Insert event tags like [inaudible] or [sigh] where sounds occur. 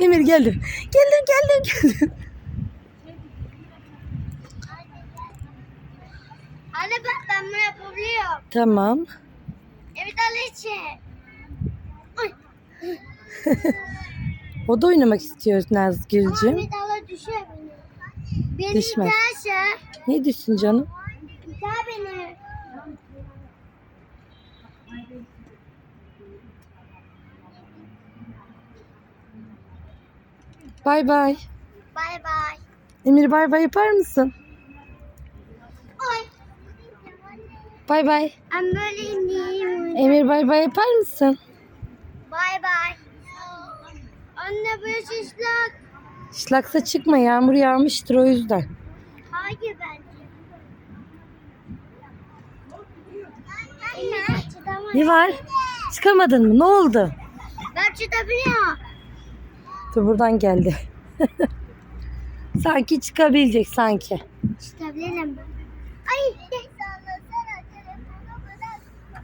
Emir geldim. Geldim geldim geldim. Anne bak ben bunu yapabiliyorum. Tamam. Evet Alice. Ay. O da oynamak istiyor Nazgül'cüğüm. Ahmet Allah düşer beni. Beni Düşmez. iterse Ne diyorsun canım? iter beni. Bay bay. Bay bay. Emir bay bay yapar mısın? Oy. Bay bay. Ben böyle ineyim. Emir bay bay yapar mısın? Bay bay. Anne bu şişlak. Şlaksa çıkma yağmur yağmıştır o yüzden. Hayır bence. Ne var? Çıkamadın mı? Ne oldu? Ben çıtabiliyorum. Dur buradan geldi. [laughs] sanki çıkabilecek sanki. Çıtabilirim. Ay [laughs]